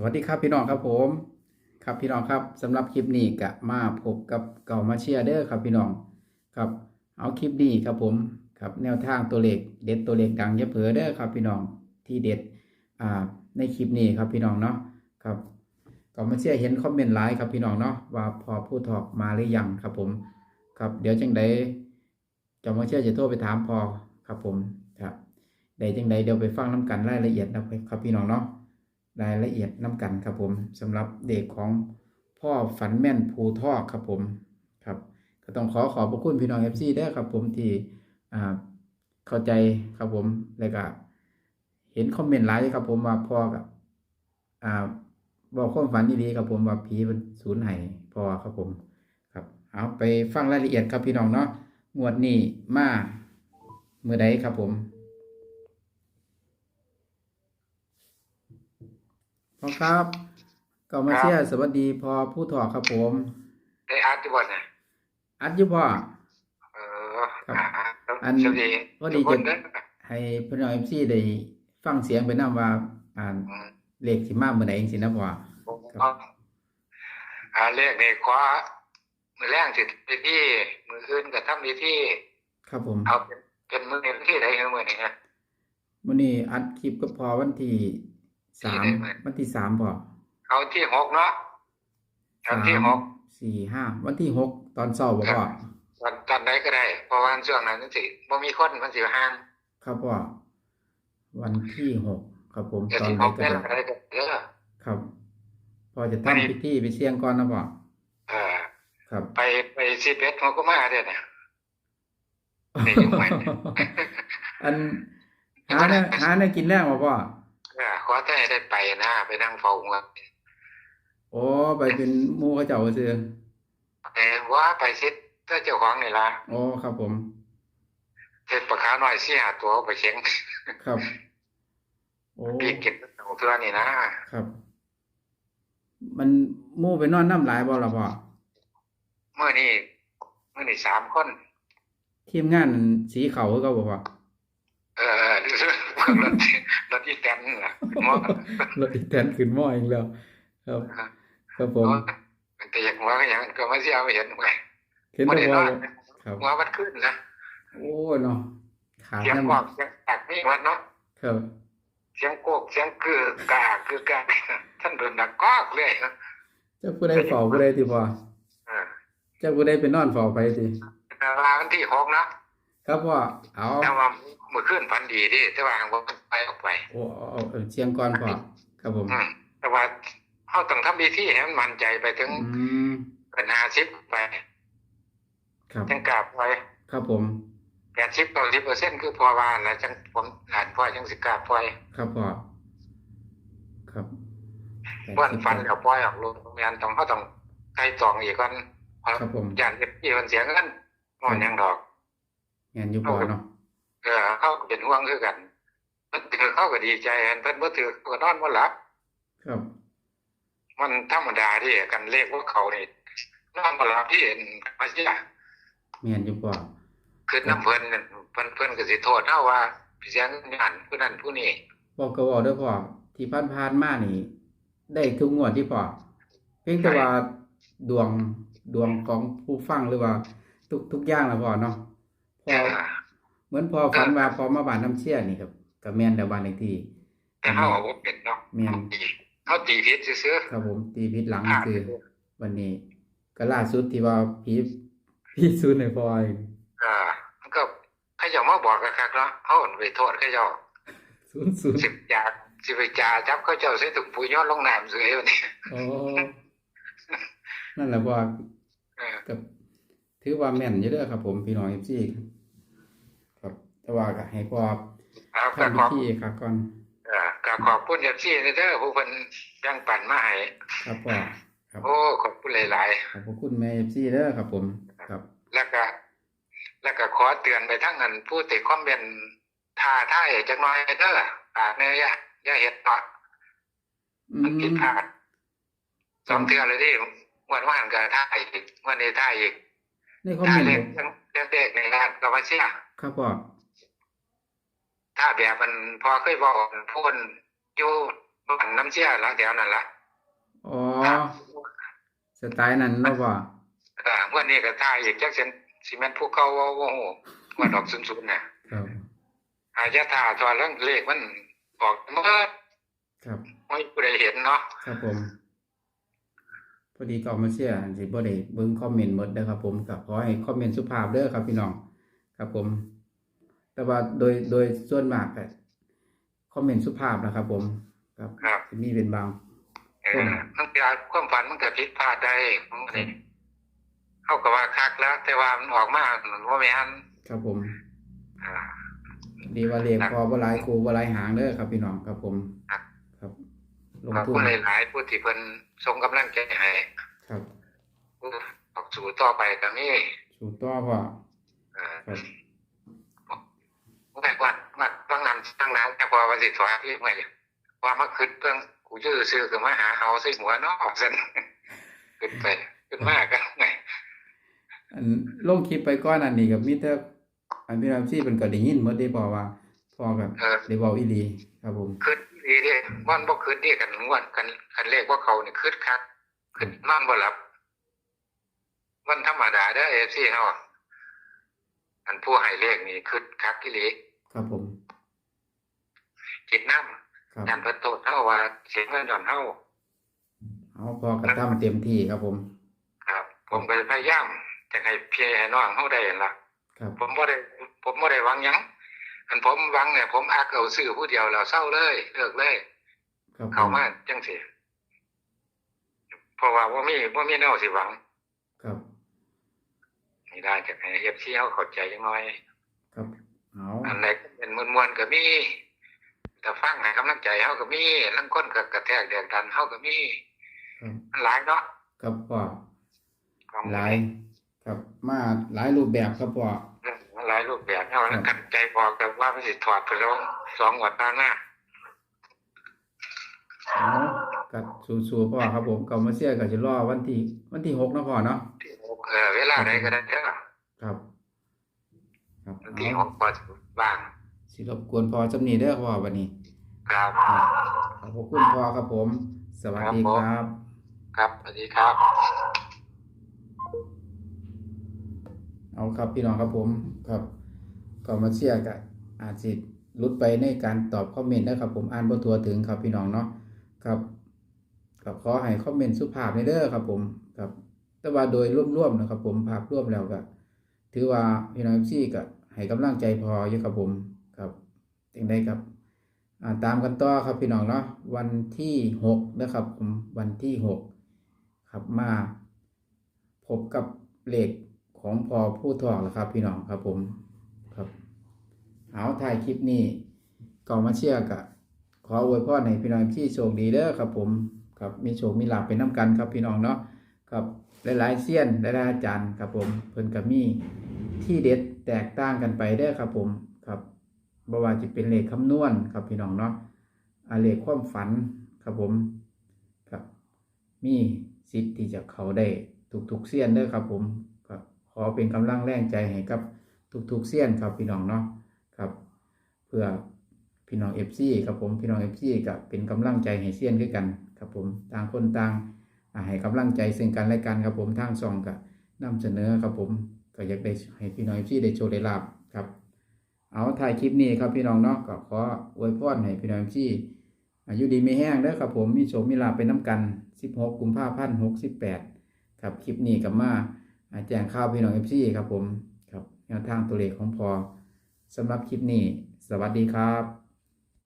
สวัสดีครับพี่น้องครับผม ครับพี่น้องครับสำหรับคลิปนี้ก็มาพบกับเก่ามาเชียร์เด้อครับพี่น้องครับเอาคลิปนี้ครับผมครับแนวทางตัวเลขเด็ดตัวเลขดังอย่าเผลอเด้อครับพี่น้องที่เด็ดอ่าในคลิปนี้ครับพี่น้องเนาะครับเก่ามาเชียร์เห็นคอมเมนต์ไลน์ครับพี่น้องเนาะว่าพอผู้ถอกมาหรือยังครับผมครับเดี๋ยวจังใดเก่ามาเชียร์จะโทรไปถามพอครับผมครับใดจังใดเดี๋ยวไปฟังน้กันรายละเอียดนะครับพี่น้องเนาะ รายละเอียดน้ำกันครับผมสำหรับเด็กของพ่อฝันแม่นภูทอกครับผมครับก็ต้องขอขอบพระคุณพี่น้องเอฟซีได้ครับผมที่อ่าเข้าใจครับผมแล้วก็เห็นคอมเมนต์หลายครับผมว่าพ่อกับอ่าบอกความฝันดีๆครับผมว่าผีเป็นศูนย์ไห้พ่อครับผม ครับ เอาไปฟังรายละเอียดครับพี่น้องเนาะงวดนี้มาเมื่อใดครับผม พ่อครับก็มาเชียร์สวัสดีพอผู้ถอครับผมได้อาร์ตที่บ่เนี่ยอัดอยู่พ่อเออครับอ่าอันสวัสดีพอดีทุกคจะนเด้อให้พี่น้องเอฟซีได้ฟังเสียงไปนํว่า อ่าอืมเลขสิมาเมื่อใดจังซี่นะพ่อครับอ่าเลขนี่ขวามือแรงสิไปที่มืออื่นก็ทำดีที่ ครับผมเอาเป็นเป็นมือนี้ที่ใดเออมือนี้นะวันนี้อัดคลิปก็พอวันที่ สามที่ไหนมาวันที่สามพ่อเอาที่หกเนาะตอนที่หกสี่ห้าวันที่หกตอนเช้าบ่พ่อตอนตอนไหนก็ได้เพราะว่าช่วงนั้นมันสิบ่มีคนมันสิห่างครับพ่อวันที่หกครับผมจะตอนสิไหนหกก็ได้ได้ละได้ก็เด้อครับพอจะวันนี้ทำพิธีไปเสี่ยงก่อนนะพ่อเออครับ ไปไปสิเบ็ดมันก็มาเด้อเนี่ยนี่อยู่ไหมอันหาเนี่ยหาเนี่ยกินแรงบ่พ่อ เออขอแต่ให้ได้ไปนะไปนั่งเฝ้าหัวโอ้ไปเป็นหมู่เขาเจ้าซื่อเออว่าไปซิถ้าเจ้าของนี่ละโอ้ครับผมเฮ็ดปลาขาวน้อยสี่หาตัวเอาไปเชียงครับ โอ้พี่กินเอาเพื่อนี่นะครับ มันหมู่ไปนอนน้ำหลายบ่ล่ะพ่อเมื่อนี้เมื่อนี้สามคนทีมงานนั่นสีเขาคือเขาบ่พ่อเออ รถรถที่แตนนะหมอรถอีแตนขึ้นหม้ออีกแล้ว ครับครับผมแต่อย่ากว่าก็ยังก็ไม่เสียไม่เห็นไงเห็นไม่แต่ได้นว่าอนครับหัวมันขึ้นนะโอ้เนาะขาเสียงบอกเสียงตักนี่มันเนาะครับเสียงโกกเสียงคือกาคือกาท่านเดินดักกอกเลยนะเจ้าผู้ใดเฝ้าผู้ใดติพ่อเอเจ้าผู้ใดไปนอนเฝ้าไปติลาวันที่หกนะ ครับพ่อเอาแต่ว่าเมื่อคืนพันดีที่แต่ว่าว่าไปออกไปโอ้เอาเอาเอาเชียงก่อนพ่อครับผมอืมแต่ว่าเขาต้องทำดีที่ให้มันมั่นใจไปถึงอืมเป็นห้าสิบไปครับจังกลับไปครับผมแปดสิบต่อสิบเปอร์เซ็นต์คือพอวานแล้วจังผมอ่านพอจังสิกลับไปครับพ่อครับวันฟันกับปล่อยออกลูกแมนต้องเขาต้องใครตองอีกก่อนเพราะครับผมย่านเก็บยี่คนเสียเงินมอนยังดอก งานอยู่พ่อเนาะเออเขาก็เป็นห่วงคือกันเพิ่นถือเขาก็ดีใจกันเพิ่นบ่ถือเขาก็นอนบ่หลับ ครับ มันธรรมดาที่กันเลขว่าเขานี่นอนบ่หลับที่เห็นมาเสียงานอยู่พ่อคือน้ำเพิ่นนั่นเพิ่นเพิ่นก็สิโทษเฮาว่าเสียงงานผู้นั้นผู้นี้พ่อก็บอกเด้อพ่อที่ผ่านผ่านๆมานี่ ได้ทุกงวดที่พ่อเพียงแต่ว่าดวงดวงของผู้ฟังหรือว่า ทุกทุกอย่างละพ่อเนาะ พอเออเหมือนพอฝันว่าพอมาบ้านน้ำเชี่ยนี่ครับก็แม่นแต่บ้านเลขที่แต่เฮาเอาบ่เป็นเนาะแม่นเฮาตีผิดซื่อครับผมตีพิษหลังๆอ่าคือ วันนี้ ก็ล่าสุดที่ว่าผีผีซูนในพอยเออมันก็เขาเจ้ามาบอกคักๆเนาะเฮาไปโทษเขาเจ้าศูนย์ศูนย์สิบจาสิไปจาจับเขาเจ้าใส่ถุงปุ๋ยย้อนลงน้ำเสยวันนี้โอ้นั่นแหละพ่อเออกับถือว่าแม่นอยู่เด้อครับผมพี่น้องเอฟซีครับ แต่ว่าก็ให้พ่อเอาก็ทำขพิอบธีครับก่อนเออก็ขอบคุณเอฟซีเด้อผู้เพิ่นยังปั่นมาให้ครับพ่อครับโอ้ขอบคุณหลาย ขอบพระคุณแม่เอฟซีเด้อครับผมครับ ๆ แล้วก็แล้วก็ขอเตือนไปทั้งนั้นผู้ติดคอมเมนต์ท่าท่ายจักหน่อยเด้อปากเนี่ยอย่าอย่าเฮ็ดเนาะอืมันผิดมพลาดสองเทื่อเลยที่วันว่านก็ท่ายอีกวันนี้ท่ายอีกในคอมท่าเมนเล็กต์เด็กๆในร้านก็มาเสียครับพ่อ ถ้าแบบมันพอเคยบอกพูนอยู่บ้านน้ำเชี่ยละแถวนั่นละอ๋อสไตล์นั้นเนาะพ่ออ่าวันนี้ก็ท่าอีกจักเซนซีเมนต์ภูเขาว่าโอ้โหว่าดอกซุนๆน่ะครับอาจจะท่าทอดแล้วเลขมันออกเมื่อครับไม่ผู้ใดเห็นเนาะครับผมพอดีก็เอามาเชื่อสิบ่ได้เบิ่งคอมเมนต์หมดเด้อครับผมก็ขอให้คอมเมนต์สุภาพเด้อครับพี่น้อง ครับผม แต่ว่าโดยโดยส่วนมากก็คอมเมนต์สุภาพนะครับ ผม ครับครับสิมีเป็นบางเออมันเกิดความฝันมันเกิดผิดพลาดได้ของมันเองเขาก็ว่าคักแล้ว แต่ว่ามันออกมามันว่าไม่อันครับผม อ่า ดีว่าเลขพอบ่หลายครูบ่หลายหางเด้อครับพี่น้องครับผมครับครับลงขอบทุนคุณหลายๆผู้ที่เพิ่นส่งกำลังใจให้ครับผู้ออกสู่ต่อไปก็มีสู่ต่อพ่อเอ่อครับแต่ ว่าว่าบางนั้นตั้งนานแต่พอวันสิถอยพี่เมื่อยว่ามาขึ้นเพิ่งกูชื่อซื้อคือมาหาเฮาใส่หัวเนาะซั่นขึ้นไปขึ้นมากกันไงอันลงคลิปไปก่อนอันนี้กับมิเตอร์อันพี่น้ำซี่เป็นก็ได้ยินหมดได้บอกว่าพอกับเออได้บอกอีหลีครับผมขึ้นดีเด้มันบ่ขึ้นดีกันงวดกันกันเลขว่าเขานี่ขึ้นคักขึ้นนอนบ่หลับวันธรรมดาเด้อ FC เฮาอันผู้ให้เลขนี่ขึ้นคักอีหลี ครับผมคิดนำครับงานเพิ่นโทษเฮาว่าเสียเงินย้อนเฮาเอาพอกระทำเต็มที่ครับผม ครับ ผมก็พยายามจะให้พี่ให้น้องเฮาได้นั่นล่ะครับผมบ่ได้ ผมบ่ได้หวังหยังอันผมหวังเนี่ย ผมอักเอาซื้อผู้เดียวแล้วเศร้าเลยเลิกเลยครับผเข้ามมาจังซี่เพราะว่าบ่มีบ่มีแนวสิหวัง ครับนี่ได้จากให้ FC เฮาเข้าใจจังน้อย ครับเอา อันไหนเป็นมวลๆ ก็มีแต่ฟังให้กำลังใจเฮาก็มีลางคนก็กระแทกแดกดันเฮาก็มีครับมันหลายเนาะครับพ่อของหลาย ครับมาหลายรูปแบบครับพ่อมันหลายรูปแบบเฮาแล้วกันใจพอกับว่ามันสิถอดไปแล้วสองงวดหน้าหน้าเอากัดสู้ๆพ่อครับผมก็มาเชื่อก็จะรอวันที่ วันที่หกเนาะพ่อเนาะที่หกเออเวลาใดก็ได้เด้อครับครับวันเอาที่หกก็ว่าง สิรบกวนพ่อจำนี้เด้อพ่อวันนี้ ครับครับขอบคุณพ่อครับผม สวัสดีครับ ครับสวัสดีครับ เอาครับพี่น้องครับผมครับก็มาเชียร์กับอาจสิหลุดไปในการตอบคอมเมนต์นะครับผมอ่านบ่ทัวถึงครับพี่น้องเนาะครับก็ขอให้คอมเมนต์สุภาพในเด้อครับผมครับแต่ว่าโดยรวมๆนะครับผมภาพรวมแล้วก็ถือว่าพี่น้องซี่ก็ให้กำลังใจพออยู่ครับผม ครับจังไดครับตามกันต่อครับพี่น้องเนาะวันที่หกนะครับผมวันที่หกครับมาพบกับเลขของพอผู้ทองแล้วครับ พี่น้องครับผมครับเอาถ่ายคลิปนี้ก็มาเชื่อกับขออวยพรให้พี่น้องที่โชคดีเด้อครับ ผมครับมีโชคมีลาภเป็นน้ำกันครับพี่น้องเนาะครับหลายๆเซียนหลายๆอาจารย์ครับผมเพิ่นกับมีที่เด็ดแตกต่างกันไปเด้อครับผม บบ่ว่าจะเป็นเลขคำนวณครับพี่น้องเนาะอาเลขความฝันครับผมครับ มีสิทธิ์ที่จะเขาได้ทุกๆเสี้ยนเด้อครับผมก็ขอเป็นกำลังแรงใจให้กับทุกๆเสี้ยนครับพี่น้องเนาะครับ เพื่อพี่น้องเอฟซีครับผมพี่น้องเอฟซีก็เป็นกำลังใจให้เสี้ยนด้วยกันครับผมต่างคนต่างให้กำลังใจซึ่งกันและกันครับผมทางซองก็นำเสนอครับผมก็อยากได้ให้พี่น้องเอฟซีได้โชว์ได้ลาบครับ เอาถ่ายคลิปนี้ครับพี่น้องเนาะก็ขออวยพรให้พี่น้องเอฟซีอายุดีไม่แห้งเด้อครับผมมีโฉมมีลาภเป็นน้ำกัน 16 กุมภาพันธ์68 ครับคลิปนี้กับมาแจ้งข่าวพี่น้อง FC ครับผมครับแนวทางตัวเลขของพอสำหรับคลิปนี้ สวัสดีครับ